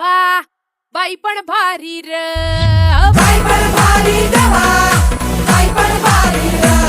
वा बाई पण भारी र. बाई पण भारी दवा. बाई पण भारी र.